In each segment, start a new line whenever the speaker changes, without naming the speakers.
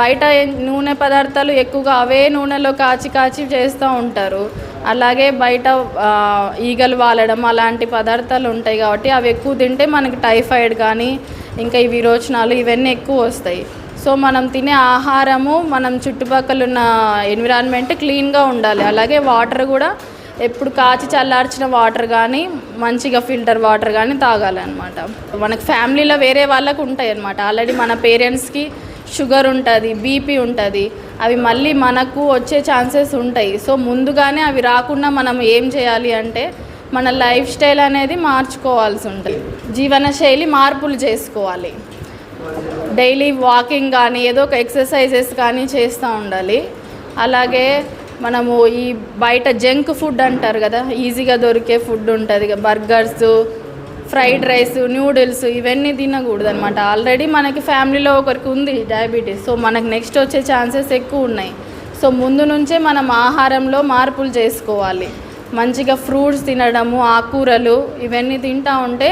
బయట నూనె పదార్థాలు ఎక్కువగా అవే నూనెలో కాచి కాచి చేస్తూ ఉంటారు. అలాగే బయట ఈగలు వాలడం అలాంటి పదార్థాలు ఉంటాయి కాబట్టి అవి ఎక్కువ తింటే మనకి టైఫాయిడ్ కానీ ఇంకా ఈ విరోచనాలు ఇవన్నీ ఎక్కువ వస్తాయి. సో మనం తినే ఆహారము మనం చుట్టుపక్కల ఉన్న ఎన్విరాన్మెంట్ క్లీన్గా ఉండాలి. అలాగే వాటర్ కూడా ఎప్పుడు కాచి చల్లార్చిన వాటర్ కానీ మంచిగా ఫిల్టర్ వాటర్ కానీ తాగాలన్నమాట. మనకు ఫ్యామిలీలో వేరే వాళ్ళకు ఉంటాయి అన్నమాట ఆల్రెడీ మన పేరెంట్స్కి షుగర్ ఉంటుంది బీపీ ఉంటుంది అవి మళ్ళీ మనకు వచ్చే ఛాన్సెస్ ఉంటాయి. సో ముందుగానే అవి రాకుండా మనం ఏం చేయాలి అంటే మన లైఫ్ స్టైల్ అనేది మార్చుకోవాల్సి ఉంటుంది. జీవనశైలి మార్పులు చేసుకోవాలి. డైలీ వాకింగ్ కానీ ఏదో ఒక ఎక్సర్సైజెస్ కానీ చేస్తూ ఉండాలి. అలాగే మనము ఈ బయట జంక్ ఫుడ్ అంటారు కదా ఈజీగా దొరికే ఫుడ్ ఉంటుంది బర్గర్స్ ఫ్రైడ్ రైస్ న్యూడిల్స్ ఇవన్నీ తినకూడదు అనమాట ఆల్రెడీ మనకి ఫ్యామిలీలో ఒకరికి ఉంది డయాబెటీస్. సో మనకు నెక్స్ట్ వచ్చే ఛాన్సెస్ ఎక్కువ ఉన్నాయి. సో ముందు నుంచే మనం ఆహారంలో మార్పులు చేసుకోవాలి. మంచిగా ఫ్రూట్స్ తినడము ఆకుకూరలు ఇవన్నీ తింటా ఉంటే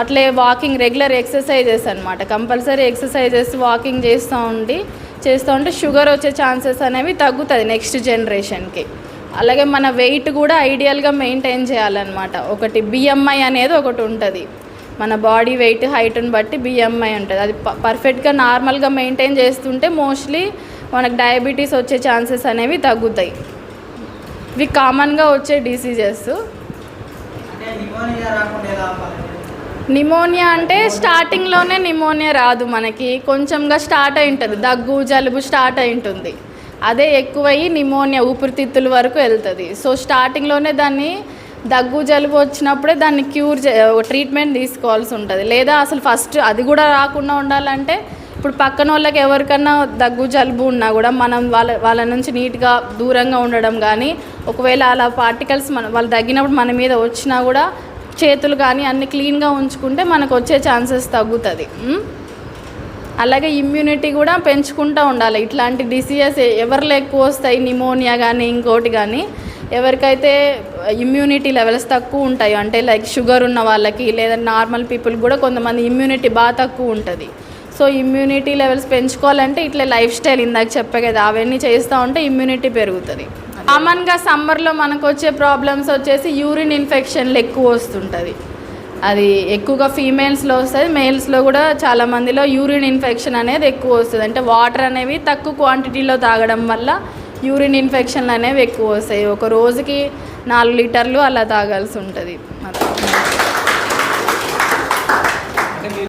అట్లే వాకింగ్ రెగ్యులర్ ఎక్సర్సైజెస్ అనమాట కంపల్సరీ ఎక్సర్సైజెస్ వాకింగ్ చేస్తూ ఉండి చేస్తూ ఉంటే షుగర్ వచ్చే ఛాన్సెస్ అనేవి తగ్గుతుంది నెక్స్ట్ జనరేషన్కి. అలాగే మన వెయిట్ కూడా ఐడియల్గా మెయింటైన్ చేయాలన్నమాట. ఒకటి బిఎంఐ అనేది ఒకటి ఉంటుంది. మన బాడీ వెయిట్ హైట్ని బట్టి బిఎంఐ ఉంటుంది. అది పర్ఫెక్ట్గా నార్మల్గా మెయింటైన్ చేస్తుంటే మోస్ట్లీ మనకు డయాబెటీస్ వచ్చే ఛాన్సెస్ అనేవి తగ్గుతాయి. ఇవి కామన్గా వచ్చే డిసీజెస్
నిమోనియా
అంటే స్టార్టింగ్లోనే నిమోనియా రాదు మనకి. కొంచెంగా స్టార్ట్ అయి ఉంటుంది. దగ్గు జలుబు స్టార్ట్ అయి ఉంటుంది. అదే ఎక్కువయ్యి నిమోనియా ఊపిరితిత్తుల వరకు వెళ్తుంది. సో స్టార్టింగ్లోనే దాన్ని దగ్గు జలుబు వచ్చినప్పుడే దాన్ని క్యూర్ చే ట్రీట్మెంట్ తీసుకోవాల్సి ఉంటుంది. లేదా అసలు ఫస్ట్ అది కూడా రాకుండా ఉండాలంటే ఇప్పుడు పక్కన వాళ్ళకి ఎవరికన్నా దగ్గు జలుబు ఉన్నా కూడా మనం వాళ్ళ వాళ్ళ నుంచి నీట్గా దూరంగా ఉండడం కానీ ఒకవేళ అలా పార్టికల్స్ మన వాళ్ళు తగ్గినప్పుడు మన మీద వచ్చినా కూడా చేతులు కానీ అన్ని క్లీన్గా ఉంచుకుంటే మనకు వచ్చే ఛాన్సెస్ తగ్గుతుంది. అలాగే ఇమ్యూనిటీ కూడా పెంచుకుంటూ ఉండాలి. ఇట్లాంటి డిసీజెస్ ఎవరిలో ఎక్కువ వస్తాయి? నిమోనియా కానీ ఇంకోటి కానీ ఎవరికైతే ఇమ్యూనిటీ లెవెల్స్ తక్కువ ఉంటాయో అంటే లైక్ షుగర్ ఉన్న వాళ్ళకి లేదా నార్మల్ పీపుల్ కూడా కొంతమంది ఇమ్యూనిటీ బాగా తక్కువ ఉంటుంది. సో ఇమ్యూనిటీ లెవెల్స్ పెంచుకోవాలంటే ఇట్లా లైఫ్ స్టైల్ ఇందాక చెప్పే కదా అవన్నీ చేస్తూ ఉంటే ఇమ్యూనిటీ పెరుగుతుంది. కామన్గా సమ్మర్లో మనకు వచ్చే ప్రాబ్లమ్స్ వచ్చేసి యూరిన్ ఇన్ఫెక్షన్లు ఎక్కువ వస్తుంటుంది. అది ఎక్కువగా ఫీమేల్స్లో వస్తుంది. మేల్స్లో కూడా చాలా మందిలో యూరిన్ ఇన్ఫెక్షన్ అనేది ఎక్కువ వస్తుంది. అంటే వాటర్ అనేవి తక్కువ క్వాంటిటీలో తాగడం వల్ల యూరిన్ ఇన్ఫెక్షన్లు అనేవి ఎక్కువ వస్తాయి. ఒక రోజుకి నాలుగు లీటర్లు అలా తాగాల్సి ఉంటుంది.